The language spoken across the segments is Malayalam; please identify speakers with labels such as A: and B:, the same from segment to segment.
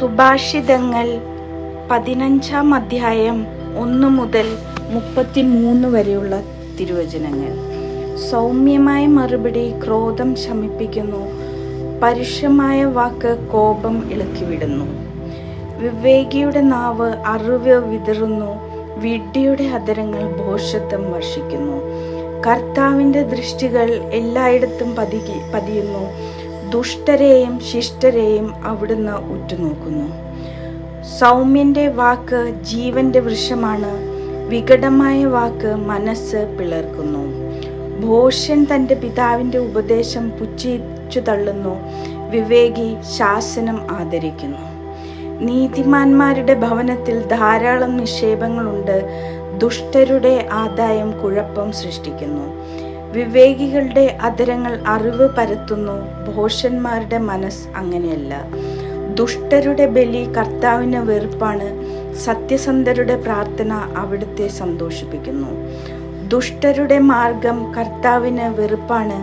A: സുഭാഷിതങ്ങൾ. പതിനഞ്ചാം അധ്യായം ഒന്ന് മുതൽ മുപ്പത്തിമൂന്ന് വരെയുള്ള തിരുവചനങ്ങൾ. സൗമ്യമായ മറുപടി ക്രോധം ശമിപ്പിക്കുന്നു. പരുഷമായ വാക്ക് കോപം ഇളക്കിവിടുന്നു. വിവേകിയുടെ നാവ് അറിവ് വിതറുന്നു. വിഡ്ഢിയുടെ അധരങ്ങൾ ഭോഷത്വം വർഷിക്കുന്നു. കർത്താവിന്റെ ദൃഷ്ടികൾ എല്ലായിടത്തും പതികി പതിയുന്നു. ദുഷ്ടരെയും ശിഷ്ടരെയും അവിടുന്ന് ഉറ്റുനോക്കുന്നു. സൗമ്യന്റെ വാക്ക് ജീവന്റെ വൃക്ഷമാണ് വികടമായ വാക്ക് മനസ്സ് പിളർക്കുന്നു. ഭോഷൻ തന്റെ പിതാവിന്റെ ഉപദേശം പുച്ഛിച്ചു തള്ളുന്നു വിവേകി ശാസനം ആദരിക്കുന്നു. നീതിമാന്മാരുടെ ഭവനത്തിൽ ധാരാളം നിക്ഷേപങ്ങളുണ്ട് ദുഷ്ടരുടെ ആദായം കുഴപ്പം സൃഷ്ടിക്കുന്നു. വിവേകികളുടെ അധരങ്ങൾ അറിവ് പരത്തുന്നു. ഭോഷന്മാരുടെ മനസ്സ് അങ്ങനെയല്ല. ദുഷ്ടരുടെ ബലി കർത്താവിന് വെറുപ്പാണ്. സത്യസന്ധരുടെ പ്രാർത്ഥന അവിടുത്തെ സന്തോഷിപ്പിക്കുന്നു. ദുഷ്ടരുടെ മാർഗം കർത്താവിന് വെറുപ്പാണ്.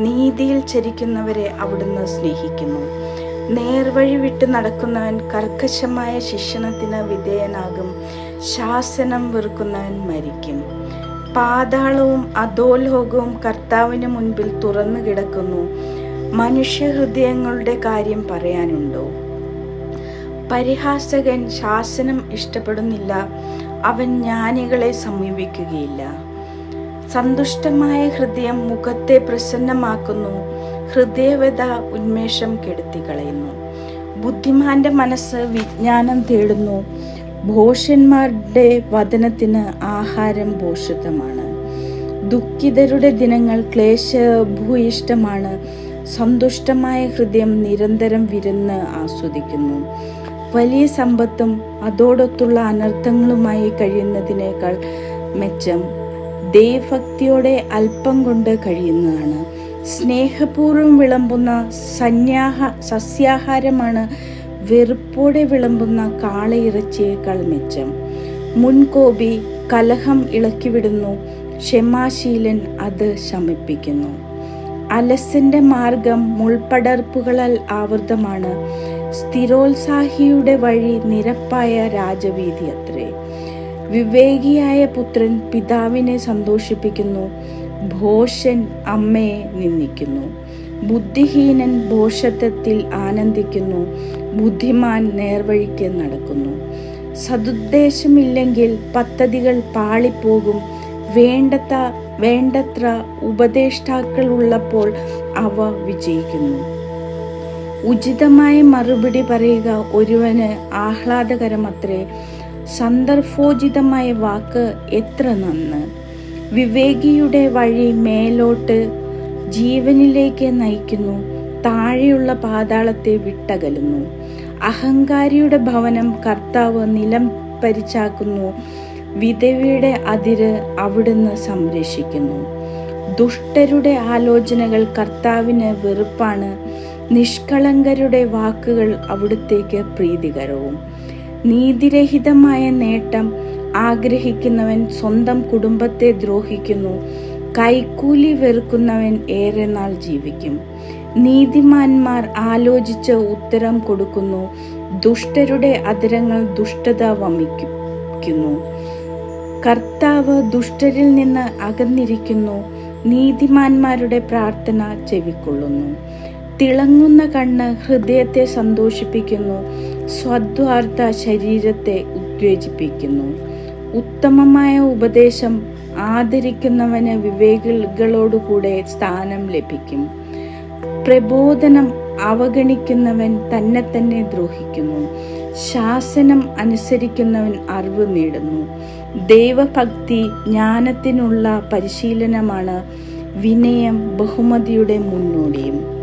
A: നീതിയിൽ ചരിക്കുന്നവരെ അവിടുന്ന് സ്നേഹിക്കുന്നു. നേർവഴി വിട്ട് നടക്കുന്നവൻ കർക്കശമായ ശിക്ഷണത്തിന് വിധേയനാകും. ശാസനം വെറുക്കുന്നവൻ മരിക്കും. പാതാളവും അധോലോകവും കർത്താവിന് മുൻപിൽ തുറന്നു കിടക്കുന്നു. മനുഷ്യഹൃദയങ്ങളുടെ കാര്യം പറയാനുണ്ടോ? പരിഹാസകൻ ശാസനം ഇഷ്ടപ്പെടുന്നില്ല. അവൻ ജ്ഞാനികളെ സമീപിക്കുകയില്ല. സന്തുഷ്ടമായ ഹൃദയം മുഖത്തെ പ്രസന്നമാക്കുന്നു. ഹൃദയവത ഉന്മേഷം കെടുത്തി കളയുന്നു ബുദ്ധിമാന്റെ മനസ്സ് വിജ്ഞാനം തേടുന്നു. ഭോഷന്മാരുടെ വതനത്തിന് ആഹാരം ഭോഷിതമാണ് ദുഃഖിതരുടെ ദിനങ്ങൾ ക്ലേശഭൂയിഷ്ടമാണ്. സന്തുഷ്ടമായ ഹൃദയം നിരന്തരം വിരുന്ന് ആസ്വദിക്കുന്നു. വലിയ സമ്പത്തും അതോടൊത്തുള്ള അനർത്ഥങ്ങളുമായി കഴിയുന്നതിനേക്കാൾ മെച്ചം ദൈവഭക്തിയോടെ അല്പം കൊണ്ട് കഴിയുന്നതാണ്. സ്നേഹപൂർവം വിളമ്പുന്ന സന്യാഹ സസ്യാഹാരമാണ് വെറുപ്പോടെ വിളമ്പുന്ന കാളയിറച്ചിയേക്കാൾ മെച്ചം മുൻകോപി കലഹം ഇളക്കിവിടുന്നു. ക്ഷമാശീലൻ അത് ശമിപ്പിക്കുന്നു. അലസന്റെ മാർഗം മുൾപടർപ്പുകളാൽ ആവൃതമാണ്. സ്ഥിരോത്സാഹിയുടെ വഴി നിരപ്പായ രാജവീതി അത്രേ. വിവേകിയായ പുത്രൻ പിതാവിനെ സന്തോഷിപ്പിക്കുന്നു. ഭോഷൻ അമ്മയെ നിന്ദിക്കുന്നു. ബുദ്ധിഹീനൻ ഭോഷത്വത്തിൽ ആനന്ദിക്കുന്നു. ബുദ്ധിമാൻ നേർവഴിക്ക് നടക്കുന്നു. സതുദ്ദേശമില്ലെങ്കിൽ പദ്ധതികൾ പാളിപ്പോകും. വേണ്ടത്ത വേണ്ടത്ര ഉപദേഷ്ടാക്കൾ ഉള്ളപ്പോൾ അവ വിജയിക്കുന്നു. ഉചിതമായ മറുപടി പറയുക ഒരുവന് ആഹ്ലാദകരമത്രേ. സന്ദർഭോചിതമായ വാക്ക് എത്ര നന്ന്. വിവേകിയുടെ വഴി മേലോട്ട് ജീവനിലേക്ക് നയിക്കുന്നു. താഴെയുള്ള പാതാളത്തെ വിട്ടകലുന്നു. അഹങ്കാരിയുടെ ഭവനം കർത്താവ് നിലം പരിച്ചാക്കുന്നു വിധവയുടെ അതിര് അവിടുന്ന് സംരക്ഷിക്കുന്നു. ദുഷ്ടരുടെ ആലോചനകൾ കർത്താവിന് വെറുപ്പാണ്. നിഷ്കളങ്കരുടെ വാക്കുകൾ അവിടുത്തേക്ക് പ്രീതികരവും. നീതിരഹിതമായ നേട്ടം ആഗ്രഹിക്കുന്നവൻ സ്വന്തം കുടുംബത്തെ ദ്രോഹിക്കുന്നു. കൈക്കൂലി വെറുക്കുന്നവൻ ഏറെ നാൾ ജീവിക്കും. നീതിമാന്മാർ ആലോചിച്ച് ഉത്തരം കൊടുക്കുന്നു. ദുഷ്ടരുടെ അതിരങ്ങൾ ദുഷ്ടത വമിക്കുന്നു. കർത്താവ് ദുഷ്ടരിൽ നിന്ന് അകന്നിരിക്കുന്നു. നീതിമാന്മാരുടെ പ്രാർത്ഥന ചെവിക്കൊള്ളുന്നു. തിളങ്ങുന്ന കണ്ണ് ഹൃദയത്തെ സന്തോഷിപ്പിക്കുന്നു. സ്വദ്വാർത്ഥ ശരീരത്തെ ഉത്തേജിപ്പിക്കുന്നു. ഉത്തമമായ ഉപദേശം ആദരിക്കുന്നവന് വിവേകികളോടുകൂടെ സ്ഥാനം ലഭിക്കും. പ്രബോധനം അവഗണിക്കുന്നവൻ തന്നെ തന്നെ ദ്രോഹിക്കുന്നു. ശാസനം അനുസരിക്കുന്നവൻ അറിവ് നേടുന്നു. ദൈവഭക്തി ജ്ഞാനത്തിനുള്ള പരിശീലനമാണ് വിനയം ബഹുമതിയുടെ മുന്നോടിയും.